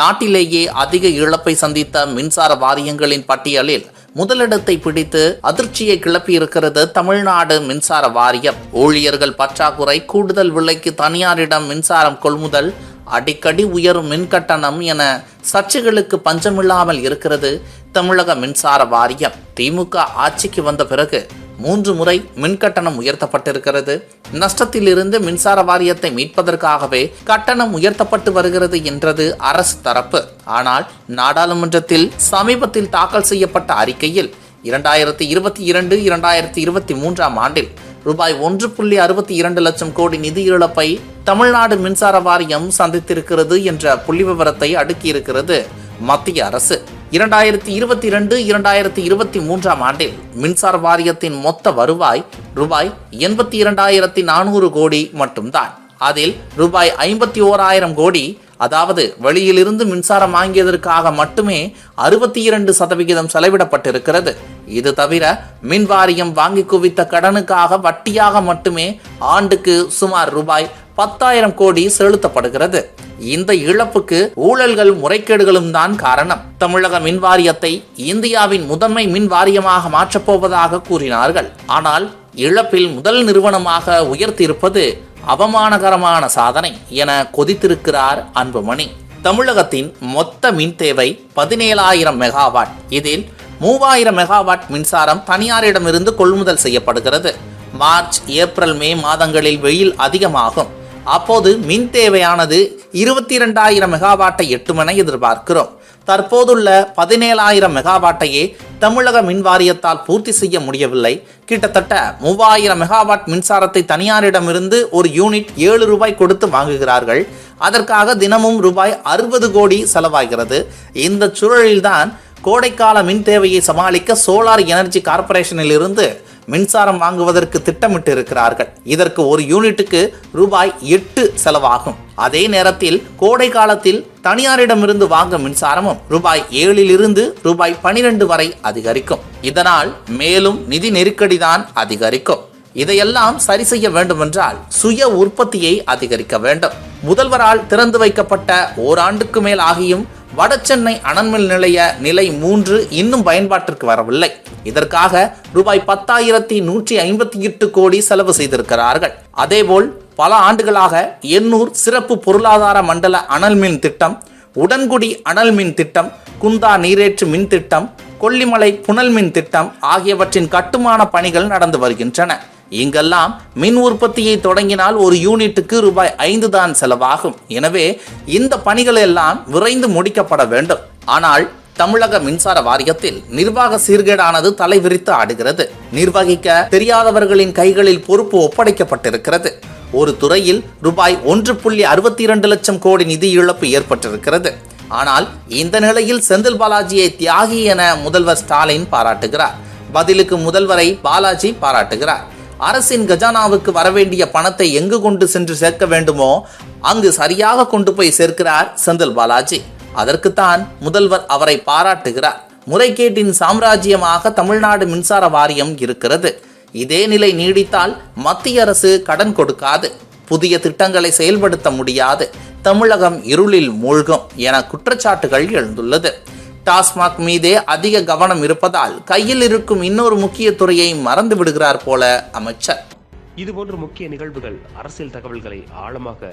நாட்டிலேயே அதிக இழப்பை சந்தித்த மின்சார வாரியங்களின் பட்டியலில் முதலிடத்தை பிடித்து அதிர்ச்சியை கிளப்பியிருக்கிறது தமிழ்நாடு மின்சார வாரியம். ஊழியர்கள் பற்றாக்குறை கூடுதல் விலைக்கு தனியாரிடம் மின்சாரம் கொள்முதல் அடிக்கடி உயரும் மின்கட்டணம் என சர்ச்சைகளுக்கு பஞ்சமில்லாமல் இருக்கிறது தமிழக மின்சார வாரியம். திமுக ஆட்சிக்கு வந்த பிறகு மூன்று முறை மின்கட்டணம் உயர்த்தப்பட்டிருக்கிறது. நஷ்டத்திலிருந்து மின்சார வாரியத்தை மீட்பதற்காகவே கட்டணம் உயர்த்தப்பட்டு வருகிறது என்றது அரசு தரப்பு. ஆனால் நாடாளுமன்றத்தில் சமீபத்தில் தாக்கல் செய்யப்பட்ட அறிக்கையில் இரண்டாயிரத்தி இருபத்தி இரண்டு இரண்டாயிரத்தி இருபத்தி மூன்றாம் ஆண்டில் ரூபாய் ஒன்று புள்ளி அறுபத்தி இரண்டு லட்சம் கோடி நிதி இழப்பை தமிழ்நாடு மின்சார வாரியம் சந்தித்திருக்கிறது என்ற புள்ளி விவரத்தை அடுக்கியிருக்கிறது மத்திய அரசு. இரண்டாயிரத்தி இருபத்தி இரண்டு இரண்டாயிரத்தி இருபத்தி மூன்றாம் ஆண்டில் மின்சார வாரியத்தின் மொத்த வருவாய் ரூபாய் எண்பத்தி இரண்டாயிரத்தி நானூறு கோடி மட்டும்தான். அதில் ரூபாய் ஐம்பத்தி ஓராயிரம் கோடி அதாவது வெளியிலிருந்து மின்சாரம் வாங்கியதற்காக மட்டுமே அறுபத்தி இரண்டு சதவிகிதம் செலவிடப்பட்டிருக்கிறது. இது தவிர மின் வாரியம் வாங்கி குவித்த கடனுக்காக வட்டியாக மட்டுமே ஆண்டுக்கு சுமார் ரூபாய் பத்தாயிரம் கோடி செலுத்தப்படுகிறது. இந்த இழப்புக்கு ஊழல்கள் முறைகேடுகளும் தான் காரணம். தமிழக மின் வாரியத்தை இந்தியாவின் முதன்மை மின் வாரியமாக மாற்றப்போவதாக கூறினார்கள். ஆனால் இழப்பில் முதல் நிறுவனமாக உயர்த்தியிருப்பது அவமானகரமான சாதனை என கொதித்திருக்கிறார் அன்புமணி. தமிழகத்தின் மொத்த மின் தேவை பதினேழாயிரம் மெகாவாட். இதில் மூவாயிரம் மெகாவாட் மின்சாரம் தனியாரிடமிருந்து கொள்முதல் செய்யப்படுகிறது. மார்ச் ஏப்ரல் மே மாதங்களில் வெயில் அதிகமாகும். அப்போது மின் தேவையானது இருபத்தி இரண்டாயிரம் மெகாவாட்டை எட்டுமென எதிர்பார்க்கிறோம். தற்போதுள்ள பதினேழாயிரம் மெகாவாட்டையே தமிழக மின் வாரியத்தால் பூர்த்தி செய்ய முடியவில்லை. கிட்டத்தட்ட மூவாயிரம் மெகாவாட் மின்சாரத்தை தனியாரிடமிருந்து ஒரு யூனிட் ஏழு ரூபாய் கொடுத்து வாங்குகிறார்கள். அதற்காக தினமும் ரூபாய் அறுபது கோடி செலவாகிறது. இந்த சூழலில்தான் கோடைக்கால மின் தேவையை சமாளிக்க சோலார் எனர்ஜி கார்ப்பரேஷனில் இருந்து மின்சாரம் வாங்குவதற்கு திட்டமிட்டு இருக்கிறார்கள் இதற்கு ஒரு யூனிட்டுக்கு ரூபாய் எட்டு செலவாகும். அதே நேரத்தில் கோடை காலத்தில் தனியாரிடமிருந்து வாங்கும் மின்சாரமும் ரூபாய் ஏழிலிருந்து ரூபாய் பனிரெண்டு வரை அதிகரிக்கும். இதனால் மேலும் நிதி நெருக்கடிதான் அதிகரிக்கும். இதையெல்லாம் சரி செய்ய வேண்டுமென்றால் சுய உற்பத்தியை அதிகரிக்க வேண்டும். முதல்வரால் திறந்து வைக்கப்பட்ட ஓராண்டுக்கு மேல் ஆகியும் வடசென்னை அனல்மின் நிலைய நிலை மூன்று இன்னும் பயன்பாட்டிற்கு வரவில்லை. இதற்காக ரூபாய் பத்தாயிரத்தி நூற்றி ஐம்பத்தி எட்டு கோடி செலவு செய்திருக்கிறார்கள். அதேபோல் பல ஆண்டுகளாக எண்ணூர் சிறப்பு பொருளாதார மண்டல அனல் மின் திட்டம் உடன்குடி அனல் மின் திட்டம் குந்தா நீரேற்று மின் திட்டம் கொல்லிமலை புனல் மின் திட்டம் ஆகியவற்றின் கட்டுமான பணிகள் நடந்து வருகின்றன. இங்கெல்லாம் மின் உற்பத்தியை தொடங்கினால் ஒரு யூனிட்டுக்கு ரூபாய் ஐந்து தான் செலவாகும். எனவே இந்த பணிகள் எல்லாம் விரைந்து முடிக்கப்பட வேண்டும். ஆனால் தமிழக மின்சார வாரியத்தில் நிர்வாக சீர்கேடானது தலைவிரித்து ஆடுகிறது. நிர்வகிக்க தெரியாதவர்களின் கைகளில் பொறுப்பு ஒப்படைக்கப்பட்டிருக்கிறது. ஒரு துறையில் ரூபாய் ஒன்று புள்ளி அறுபத்தி இரண்டு லட்சம் கோடி நிதி இழப்பு ஏற்பட்டிருக்கிறது. ஆனால் இந்த நிலையில் செந்தில் பாலாஜியை தியாகி என முதல்வர் ஸ்டாலின் பாராட்டுகிறார். பதிலுக்கு முதல்வரை பாலாஜி பாராட்டுகிறார். அரசின் கஜானாவுக்கு வரவேண்டிய பணத்தை எங்கு கொண்டு சென்று சேர்க்க வேண்டுமோ அங்கு சரியாக கொண்டு போய் சேர்க்கிறார் செந்தில் பாலாஜி. அதற்குத்தான் முதல்வர் அவரை பாராட்டுகிறார். முறைகேட்டின் சாம்ராஜ்யமாக தமிழ்நாடு மின்சார வாரியம் இருக்கிறது. இதே நிலை நீடித்தால் மத்திய அரசு கடன் கொடுக்காது. புதிய திட்டங்களை செயல்படுத்த முடியாது. தமிழகம் இருளில் மூழ்கும் என குற்றச்சாட்டுகள் எழுந்துள்ளது. டாஸ்மாக் மீதே அதிக கவனம் இருப்பதால் கையில் இருக்கும் இன்னொரு முக்கிய துறையை மறந்து விடுகிறார் போல அமைச்சர். இதுபோன்ற முக்கிய நிகழ்வுகள் அரசியல் தகவல்களை ஆழமாக